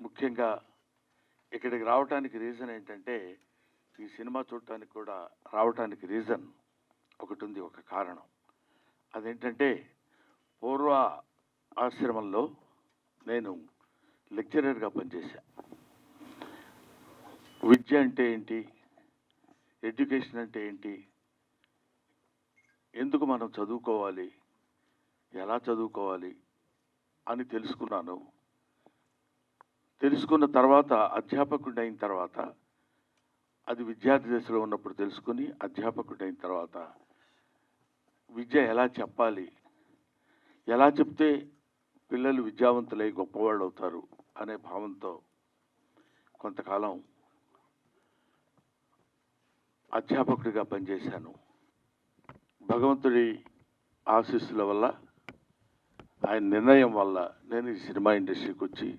ముఖ్యంగా ఇక్కడికి రావడానికి రీజన్ ఏంటంటే ఈ సినిమా చూడటానికి కూడా రావటానికి రీజన్ ఒకటి ఉంది ఒక కారణం. అదేంటంటే పూర్వ ఆశ్రమంలో నేను లెక్చరర్గా పనిచేశా. విద్య అంటే ఏంటి? ఎడ్యుకేషన్ అంటే ఏంటి? ఎందుకు మనం చదువుకోవాలి? ఎలా చదువుకోవాలి? అని తెలుసుకున్నాను. తెలుసుకున్న తర్వాత అధ్యాపకుడు అయిన తర్వాత అది విద్యార్థి దశలో ఉన్నప్పుడు తెలుసుకుని అధ్యాపకుడు అయిన తర్వాత విద్య ఎలా చెప్పాలి? ఎలా చెప్తే పిల్లలు విద్యావంతులై గొప్పవాళ్ళు అవుతారు అనే భావంతో కొంతకాలం అధ్యాపకుడిగా పనిచేశాను. భగవంతుడి ఆశీస్సుల వల్ల ఆయన నిర్ణయం వల్ల నేను ఈ సినిమా ఇండస్ట్రీకి వచ్చి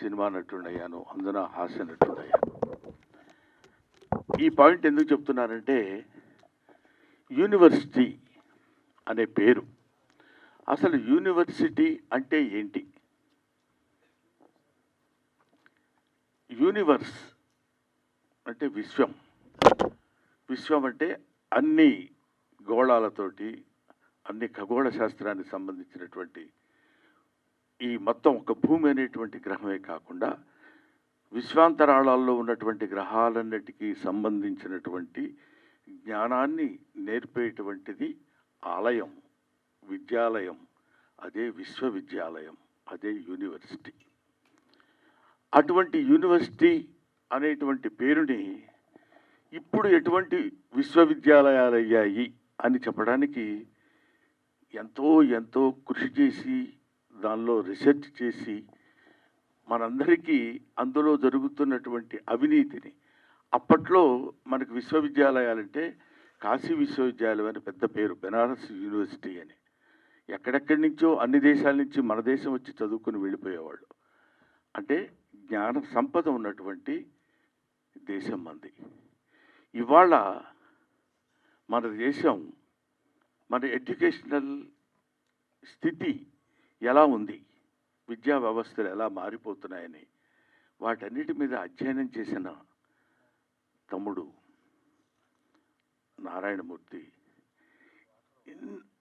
సినిమా నటుడయ్యాను అందున హాస్య నటుడయ్యాను ఈ పాయింట్ ఎందుకు చెప్తున్నానంటే యూనివర్సిటీ అనే పేరు. అసలు యూనివర్సిటీ అంటే ఏంటి? యూనివర్స్ అంటే విశ్వం. విశ్వం అంటే అన్ని గోళాలతోటి అన్ని ఖగోళ శాస్త్రానికి సంబంధించినటువంటి ఈ మొత్తం ఒక భూమి అనేటువంటి గ్రహమే కాకుండా విశ్వాంతరాళాల్లో ఉన్నటువంటి గ్రహాలన్నిటికీ సంబంధించినటువంటి జ్ఞానాన్ని నేర్పేటువంటిది ఆలయం విద్యాలయం అదే విశ్వవిద్యాలయం అదే యూనివర్సిటీ. అటువంటి యూనివర్సిటీ అనేటువంటి పేరుని ఇప్పుడు ఎటువంటి విశ్వవిద్యాలయాలు అయ్యాయి అని చెప్పడానికి ఎంతో ఎంతో కృషి చేసి దానిలో రీసెర్చ్ చేసి మనందరికీ అందులో జరుగుతున్నటువంటి అవినీతిని అప్పట్లో మనకు విశ్వవిద్యాలయాలంటే కాశీ విశ్వవిద్యాలయం అని పెద్ద పేరు బెనారస్ యూనివర్సిటీ అని. ఎక్కడెక్కడి నుంచో అన్ని దేశాల నుంచి మన దేశం వచ్చి చదువుకుని వెళ్ళిపోయేవాళ్ళు. అంటే జ్ఞాన సంపద ఉన్నటువంటి దేశం మంది. ఇవాళ మన దేశం మన ఎడ్యుకేషనల్ స్థితి ఎలా ఉంది? విద్యా వ్యవస్థలు ఎలా మారిపోతున్నాయని వాటన్నిటి మీద అధ్యయనం చేసిన తమ్ముడు నారాయణమూర్తి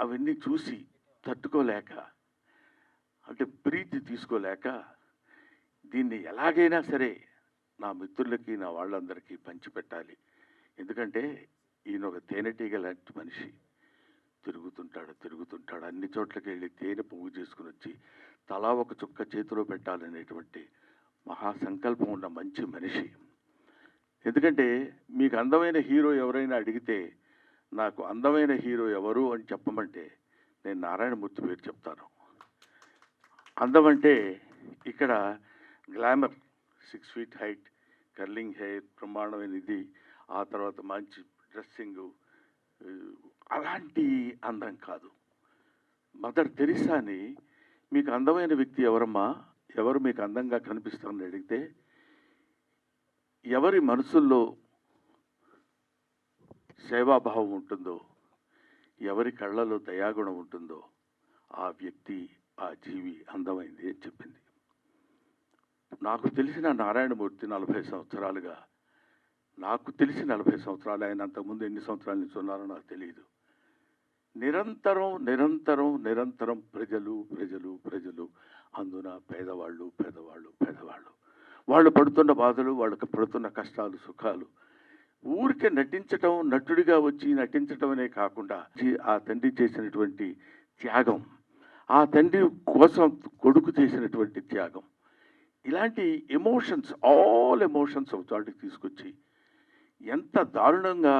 అవన్నీ చూసి తట్టుకోలేక అంటే ప్రీతి తీసుకోలేక దీన్ని ఎలాగైనా సరే నా మిత్రులకి నా వాళ్ళందరికీ పంచిపెట్టాలి. ఎందుకంటే ఈయన ఒక తేనెటీగ లాంటి మనిషి. తిరుగుతుంటాడు తిరుగుతుంటాడు. అన్ని చోట్లకి వెళ్ళి తేనె పువ్వు చేసుకుని వచ్చి తలా ఒక చుక్క చేతిలో పెట్టాలనేటువంటి మహాసంకల్పం ఉన్న మంచి మనిషి. ఎందుకంటే మీకు అందమైన హీరో ఎవరైనా అడిగితే నాకు అందమైన హీరో ఎవరు అని చెప్పమంటే నేను నారాయణమూర్తి పేరు చెప్తాను. అందం అంటే ఇక్కడ glamour six feet height curling hair బ్రహ్మాండమైన ఇది ఆ తర్వాత మంచి డ్రెస్సింగు అలాంటి అందం కాదు. మదర్ తెరిసాని మీకు అందమైన వ్యక్తి ఎవరమ్మా? ఎవరు మీకు అందంగా కనిపిస్తారని అడిగితే ఎవరి మనసుల్లో సేవాభావం ఉంటుందో ఎవరి కళ్ళలో దయాగుణం ఉంటుందో ఆ వ్యక్తి ఆ జీవి అందమైంది అని చెప్పింది. నాకు తెలిసిన నారాయణమూర్తి నలభై సంవత్సరాలుగా నాకు తెలిసి నలభై సంవత్సరాలు ఆయన అంతకుముందు ఎన్ని సంవత్సరాల నుంచి ఉన్నారో నాకు తెలియదు. నిరంతరం నిరంతరం నిరంతరం ప్రజలు ప్రజలు ప్రజలు అందున పేదవాళ్ళు పేదవాళ్ళు పేదవాళ్ళు. వాళ్ళు పడుతున్న బాధలు వాళ్ళకి పడుతున్న కష్టాలు సుఖాలు ఊరికే నటించటం నటుడిగా వచ్చి నటించటం అనే కాకుండా జీ- ఆ తండ్రి చేసినటువంటి త్యాగం ఆ తండ్రి కోసం కొడుకు చేసినటువంటి త్యాగం ఇలాంటి ఎమోషన్స్ ఆల్ ఎమోషన్స్ ఒక చోటికి తీసుకొచ్చి ఎంత దారుణంగా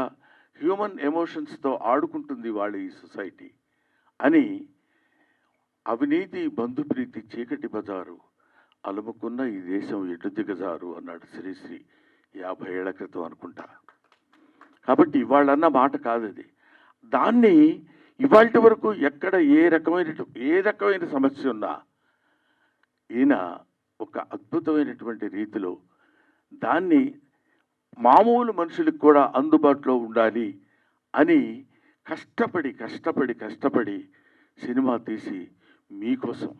హ్యూమన్ ఎమోషన్స్తో ఆడుకుంటుంది వాళ్ళ ఈ సొసైటీ అని అవినీతి బంధుప్రీతి చీకటి బజారు అలుముకున్న ఈ దేశం ఎటు దిగజారు అన్నాడు శ్రీశ్రీ యాభై ఏళ్ళ క్రితం అనుకుంటా. కాబట్టి ఇవాళన్న మాట కాదు అది. దాన్ని ఇవాళ వరకు ఎక్కడ ఏ రకమైన ఏ రకమైన సమస్య ఉన్నా ఈయన ఒక అద్భుతమైనటువంటి రీతిలో దాన్ని మామూలు మనుషులకు కూడా అందుబాటులో ఉండాలి అని కష్టపడి కష్టపడి కష్టపడి సినిమా తీసి మీకోసం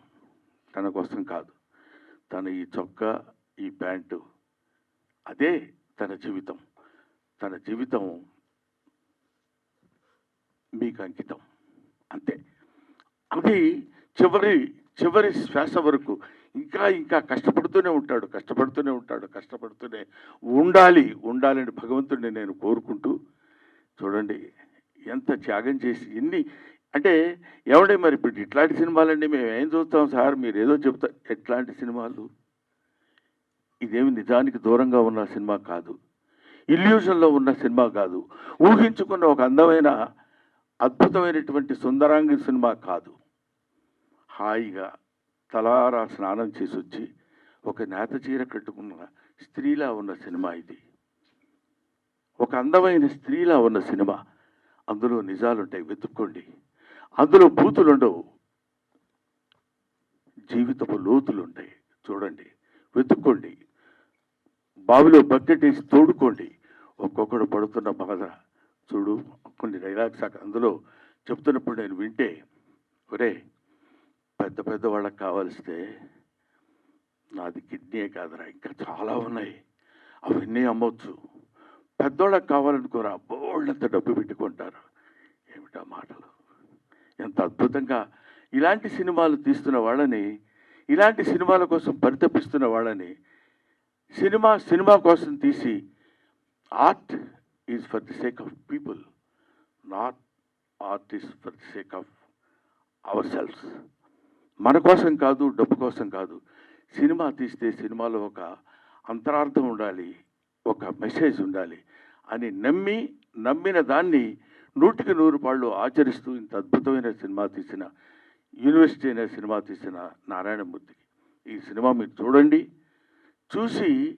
తన కోసం కాదు తన ఈ చొక్కా ఈ ప్యాంటు అదే తన జీవితం. తన జీవితం మీకు అంకితం. అంతే. అది చివరి చివరి శ్వాస వరకు ఇంకా ఇంకా కష్టపడుతూనే ఉంటాడు కష్టపడుతూనే ఉంటాడు కష్టపడుతూనే ఉండాలి ఉండాలని భగవంతుడిని నేను కోరుకుంటూ చూడండి ఎంత త్యాగం చేసి ఎన్ని అంటే ఏమంటే మరి ఇప్పుడు ఇట్లాంటి సినిమాలండి మేము ఏం చూస్తాం సార్? మీరు ఏదో చెప్తా ఎట్లాంటి సినిమాలు? ఇదేమి నిజానికి దూరంగా ఉన్న సినిమా కాదు ఇల్యూషన్లో ఉన్న సినిమా కాదు ఊహించుకున్న ఒక అందమైన అద్భుతమైనటువంటి సుందరాంగి సినిమా కాదు. హాయిగా తలారా స్నానం చేసి వచ్చి ఒక నేత చీర కట్టుకున్న స్త్రీలా ఉన్న సినిమా ఇది. ఒక అందమైన స్త్రీలా ఉన్న సినిమా. అందులో నిజాలుంటాయి వెతుక్కోండి. అందులో బూతులుండవు. జీవితపు లోతులు ఉంటాయి చూడండి వెతుక్కోండి. బావిలో బకెట్ వేసి తోడుకోండి. ఒక్కొక్కడు పడుతున్న బాధ. చూడు కొన్ని డైలాగ్స్ అక్కడ అందులో చెప్తున్నప్పుడు నేను వింటే ఒరే పెద్ద పెద్ద వాళ్ళకి కావాల్స్తే నాది కిడ్నీయే కాదురా ఇంకా చాలా ఉన్నాయి. అవన్నీ అమ్మవచ్చు పెద్దోళ్ళకి కావాలనుకోరా బోళ్ళంత డబ్బు పెట్టుకుంటారు. ఏమిటా మాటలు? ఎంత అద్భుతంగా. ఇలాంటి సినిమాలు తీస్తున్న వాళ్ళని ఇలాంటి సినిమాల కోసం పరితపిస్తున్న వాళ్ళని సినిమా సినిమా కోసం తీసి art is for the sake of people not art is for the sake of ourselves మన కోసం కాదు డబ్బు కోసం కాదు. సినిమా తీస్తే సినిమాలో ఒక అంతరార్థం ఉండాలి ఒక మెసేజ్ ఉండాలి అని నమ్మి నమ్మిన దాన్ని నూటికి నూరు పాళ్ళు ఆచరిస్తూ ఇంత అద్భుతమైన సినిమా తీసిన యూనివర్సిటీ అనే సినిమా తీసిన నారాయణమూర్తికి. ఈ సినిమా మీరు చూడండి. చూసి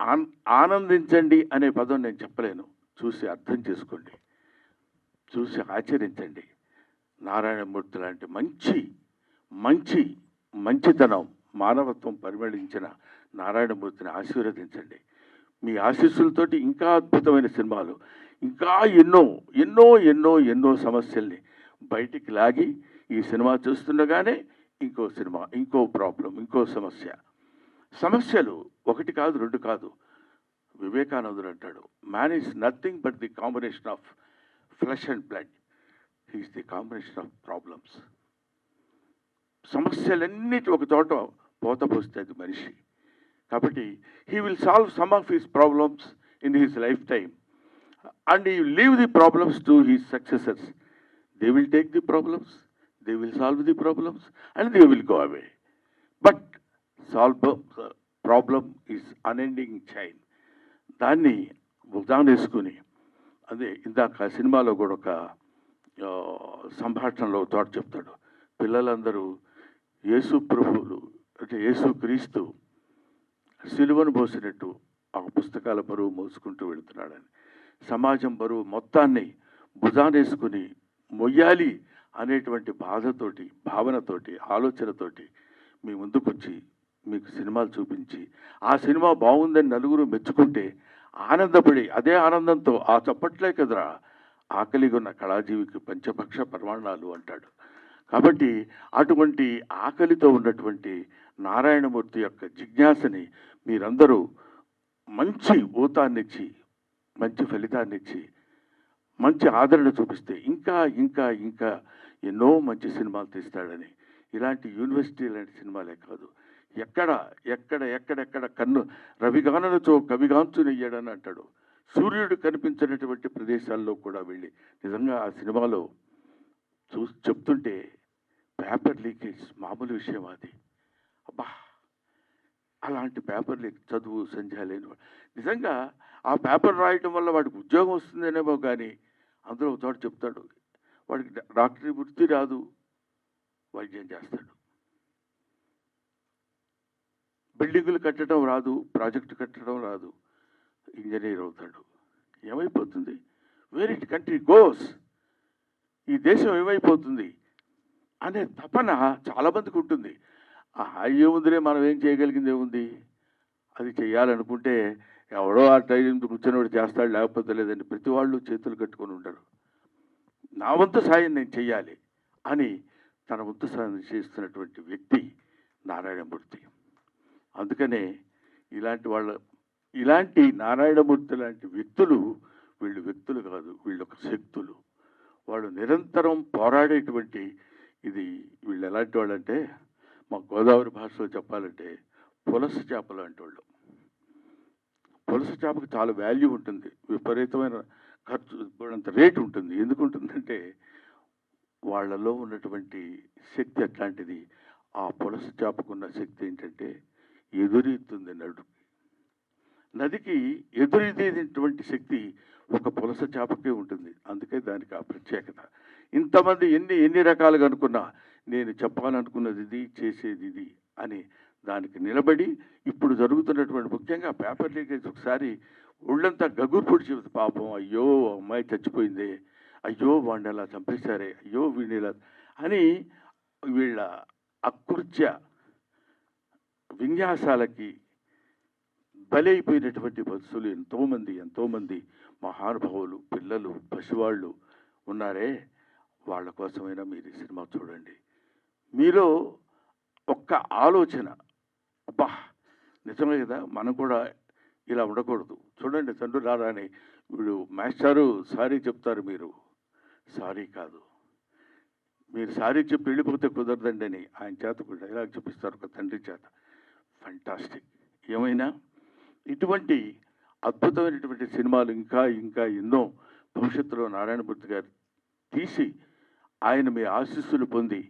ఆన్ ఆనందించండి అనే పదం నేను చెప్పలేను. చూసి అర్థం చేసుకోండి. చూసి ఆచరించండి. నారాయణమూర్తి లాంటి మంచి మంచి మంచితనం మానవత్వం పరిమళించిన నారాయణమూర్తిని ఆశీర్వదించండి. మీ ఆశీస్సులతోటి ఇంకా అద్భుతమైన సినిమాలు ఇంకా ఎన్నో ఎన్నో ఎన్నో ఎన్నో సమస్యల్ని బయటికి లాగి ఈ సినిమా చూస్తుండగానే ఇంకో సినిమా ఇంకో ప్రాబ్లం ఇంకో సమస్య. సమస్యలు ఒకటి కాదు రెండు కాదు. వివేకానందుడు అంటాడు man is nothing but the combination of flesh and blood he's the combination of problems సమస్యలన్నిటి ఒక చోట పోతపోస్తుంది మనిషి. కాబట్టి he will solve some of his problems in his lifetime and you leave the problems to his successors they will take the problems they will solve the problems and they will go away but solve problem is unending chain దాన్ని ఉదాహరణ వేసుకుని అదే ఇందాక సినిమాలో కూడా ఒక సంభాషణలో తోట చెప్తాడు. పిల్లలందరూ యేసు ప్రభువులు అంటే యేసు క్రీస్తు సిలువను పోసినట్టు ఆ పుస్తకాల బరువు మోసుకుంటూ వెళుతున్నాడని. సమాజం బరువు మొత్తాన్ని భుజానేసుకుని మొయ్యాలి అనేటువంటి బాధతోటి భావనతోటి ఆలోచనతోటి మీ ముందుకొచ్చి మీకు సినిమాలు చూపించి ఆ సినిమా బాగుందని నలుగురు మెచ్చుకుంటే ఆనందపడి అదే ఆనందంతో ఆ చప్పట్లే కదరా ఆకలిగొన్న కళాజీవికి పంచపక్ష ప్రమాణాలు అంటాడు. కాబట్టి అటువంటి ఆకలితో ఉన్నటువంటి నారాయణమూర్తి యొక్క జిజ్ఞాసని మీరందరూ మంచి ఊతాన్నిచ్చి మంచి ఫలితాన్నిచ్చి మంచి ఆదరణ చూపిస్తే ఇంకా ఇంకా ఇంకా ఎన్నో మంచి సినిమాలు తీస్తాడని. ఇలాంటి యూనివర్సిటీ లాంటి సినిమాలే కాదు. ఎక్కడ ఎక్కడ ఎక్కడెక్కడ కన్ను రవిగానలతో కవిగాంచునయ్యాడని అంటాడు. సూర్యుడు కనిపించినటువంటి ప్రదేశాల్లో కూడా వెళ్ళి నిజంగా ఆ సినిమాలో చూ చెప్తుంటే పేపర్ లీకేజ్ మామూలు విషయం అది. అబ్బా! అలాంటి పేపర్ లీక్ చదువు సంధ్య లేని నిజంగా ఆ పేపర్ రాయటం వల్ల వాడికి ఉద్యోగం వస్తుందనేమో కానీ అందులో ఒక చెప్తాడు. వాడికి డాక్టర్ డాక్టరీ వృత్తి రాదు. వైద్యం చేస్తాడు. బిల్డింగులు కట్టడం రాదు ప్రాజెక్టు కట్టడం రాదు. ఇంజనీర్ అవుతాడు. ఏమైపోతుంది? వేర్ ఇట్ కంట్రీ గోస్ ఈ దేశం ఏమైపోతుంది? అనే తపన చాలామందికి ఉంటుంది. ఆ ఏముందిలే మనం ఏం చేయగలిగింది ఏముంది? అది చేయాలనుకుంటే ఎవడో ఆ టైం కూర్చొని చేస్తాడు లేకపోతే లేదండి ప్రతి వాళ్ళు చేతులు కట్టుకొని ఉంటారు నా వంతు సాయం నేను చెయ్యాలి అని తన వంతు సాయం చేస్తున్నటువంటి వ్యక్తి నారాయణమూర్తి. అందుకనే ఇలాంటి వాళ్ళ ఇలాంటి నారాయణమూర్తి లాంటి వ్యక్తులు వీళ్ళు వ్యక్తులు కాదు వీళ్ళు ఒక శక్తులు. వాళ్ళు నిరంతరం పోరాడేటువంటి ఇది వీళ్ళు ఎలాంటి వాళ్ళంటే మా గోదావరి భాషలో చెప్పాలంటే పులస చేపలు లాంటి వాళ్ళు. పులస చేపకు చాలా వాల్యూ ఉంటుంది. విపరీతమైన ఖర్చు అంత రేటు ఉంటుంది. ఎందుకు ఉంటుందంటే వాళ్ళలో ఉన్నటువంటి శక్తి అట్లాంటిది. ఆ పులస చేపకున్న శక్తి ఏంటంటే ఎదురీతుంది నడు నదికి ఎదురీదేటువంటి శక్తి ఒక పులస చేపకే ఉంటుంది. అందుకే దానికి ఆ ప్రత్యేకత. ఇంతమంది ఎన్ని ఎన్ని రకాలుగా అనుకున్నా నేను చెప్పాలనుకున్నది ఇది చేసేది ఇది అని దానికి నిలబడి ఇప్పుడు జరుగుతున్నటువంటి ముఖ్యంగా పేపర్ లీకేజ్ ఒకసారి ఒళ్ళంతా గగురు పొడిచి పాపం అయ్యో అమ్మాయి చచ్చిపోయింది. అయ్యో వాడిని అలా చంపేశారే. అయ్యో వీడిని ఇలా అని వీళ్ళ అకృత్య విన్యాసాలకి బలైపోయినటువంటి బస్సులు ఎంతోమంది ఎంతోమంది మహానుభావులు పిల్లలు పసివాళ్ళు ఉన్నారే? వాళ్ళ కోసమైనా మీరు ఈ సినిమా చూడండి. మీలో ఒక్క ఆలోచన అబ్బా! నిజమే కదా మనం కూడా ఇలా ఉండకూడదు. చూడండి తండ్రి రారాని వీడు మాస్టారు సారీ చెప్తారు మీరు. సారీ కాదు. మీరు సారీ చెప్పి వెళ్ళిపోతే కుదరదండి అని ఆయన చేత కూడా డైలాగ్ చూపిస్తారు ఒక తండ్రి చేత. ఫంటాస్టిక్ ఏమైనా? ఇటువంటి అద్భుతమైనటువంటి సినిమాలు ఇంకా ఇంకా ఎన్నో భవిష్యత్తులో నారాయణమూర్తి గారు తీసి ఆయన మీ ఆశీస్సులు పొంది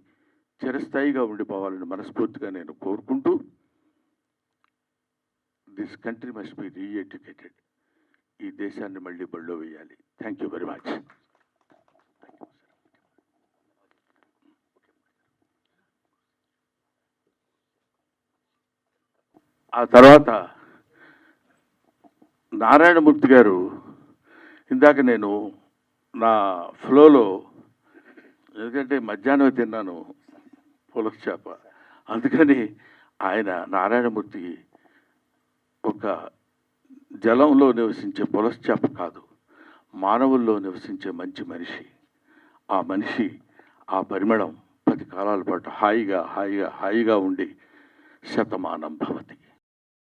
చిరస్థాయిగా ఉండిపోవాలని మనస్ఫూర్తిగా నేను కోరుకుంటూ this country must be reeducated. ఈ దేశాన్ని మళ్ళీ బళ్ళో వేయాలి. థ్యాంక్ యూ వెరీ మచ్ ఆ తర్వాత నారాయణమూర్తి గారు ఇందాక నేను నా ఫ్లోలో ఎందుకంటే మధ్యాహ్నం తిన్నాను పులస చేప. అందుకని ఆయన నారాయణమూర్తి ఒక జలంలో నివసించే పులస చేప కాదు మానవుల్లో నివసించే మంచి మనిషి. ఆ మనిషి ఆ పరిమళం పది కాలాల పాటు హాయిగా హాయిగా హాయిగా ఉండి శతమానం భవతి.